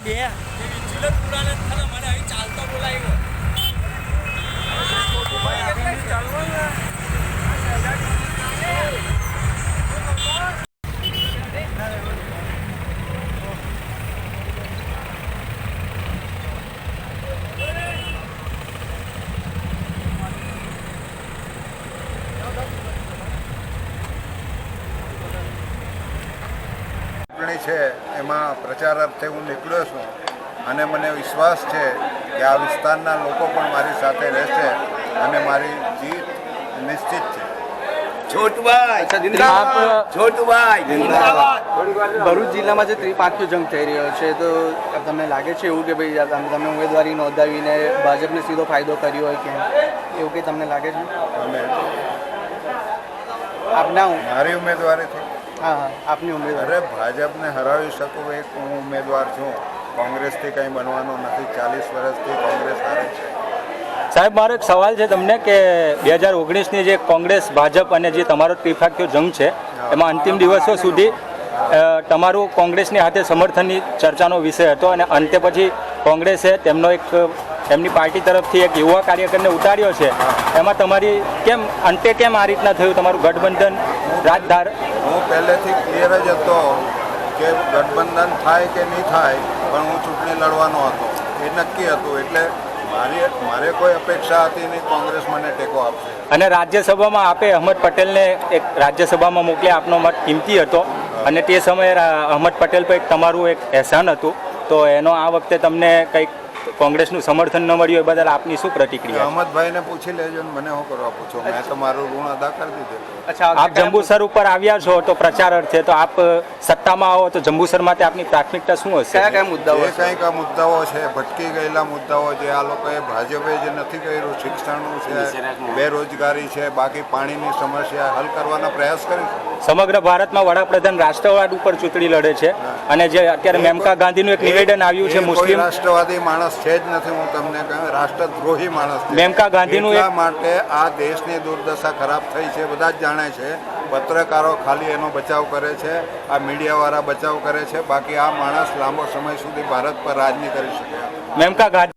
બે વિંચુને ચૂંટણી છે એમાં પ્રચાર અર્થે હું નીકળ્યો છું. અને મને વિશ્વાસ છે કે આ વિસ્તારના લોકો પણ મારી સાથે રહેશે અને મારી જીત નિશ્ચિત છે. ભરૂચ જિલ્લામાં જે ત્રિપાંખીયો જંગ થઈ રહ્યો છે તો તમને લાગે છે એવું કે ભાઈ તમે ઉમેદવારી નોંધાવીને ભાજપને સીધો ફાયદો કર્યો હોય કે એવું કંઈ તમને લાગે છે? આપના મારી હા આપની ઉમેદવાર. અરે ભાજપને હરાવી શકું એક હું ઉમેદવાર છું. કોંગ્રેસથી કંઈ બનવાનો નથી. ચાલીસ વર્ષથી કોંગ્રેસ હારે છે. સાહેબ મારો એક સવાલ છે તમને કે બે હજાર ઓગણીસની જે કોંગ્રેસ ભાજપ અને જે તમારો ત્રિફાક્યો જંગ છે એમાં અંતિમ દિવસો સુધી તમારું કોંગ્રેસની હાથે સમર્થનની ચર્ચાનો વિષય હતો અને અંતે પછી કોંગ્રેસે તેમનો એક એમની પાર્ટી તરફથી એક યુવા કાર્યકરને ઉતાર્યો છે. એમાં તમારી કેમ અંતે કેમ આ રીતના થયું? તમારું ગઠબંધન રાજધાર હું પહેલેથી ક્લિયર જ હતો કે ગઠબંધન થાય કે નહીં થાય, પણ હું ચૂંટણી લડવાનો હતો. એ નક્કી હતું, એટલે મારી, મારે કોઈ અપેક્ષા હતી નહીં કોંગ્રેસ મને ટેકો આપશે. અને રાજ્યસભામાં આપે અહમદ પટેલને એક રાજ્યસભામાં મોકલ્યા આપનો મત કિંમતી હતો. અને તે સમયે અહમદ પટેલ પર તમારું એક એહસાન હતું. તો એનો આ વખતે તમને કંઈક કોંગ્રેસનું સમર્થન ન મળ્યું એ બદલ આપની શું પ્રતિક્રિયા? અહમદભાઈને પૂછી લેજો ને મને શું કરવા પૂછો? મેં તો મારું ઋણ અદા કરી દીધું. અચ્છા આપ જંબુસર ઉપર આવ્યા છો તો પ્રચાર અર્થે તો આપ સત્તામાં આવો તો જંબુસર માટે આપની પ્રાથમિકતા શું હશે? કયા મુદ્દાઓ જે કંઈક મુદ્દાઓ છે ભટકી ગયેલા મુદ્દાઓ જે આ લોકોએ ભાજપે જે નથી કર્યું શિક્ષણનું છે બેરોજગારી છે બાકી પાણીની સમસ્યા હલ કરવાના પ્રયાસ કરી સમગ્ર ભારતમાં વડાપ્રધાન રાષ્ટ્રવાદ ઉપર ચૂંટણી લડે છે અને જે અત્યારે મેમકા ગાંધીનું એક નિવેદન આવ્યું છે મુસ્લિમ રાષ્ટ્રવાદી માણસ છે જ નથી હું તમને કહું રાષ્ટ્રદ્રોહી માણસ. મેમકા ગાંધીનું એટલા માટે આ દેશની દુર્દશા ખરાબ થઈ છે બધા જ જાણે છે પત્રકારો ખાલી એનો બચાવ કરે છે આ મીડિયાવાળા બચાવ કરે છે બાકી આ માણસ લાંબો સમય સુધી ભારત પર રાજ નહીં કરી શકે મેમકા ગાંધી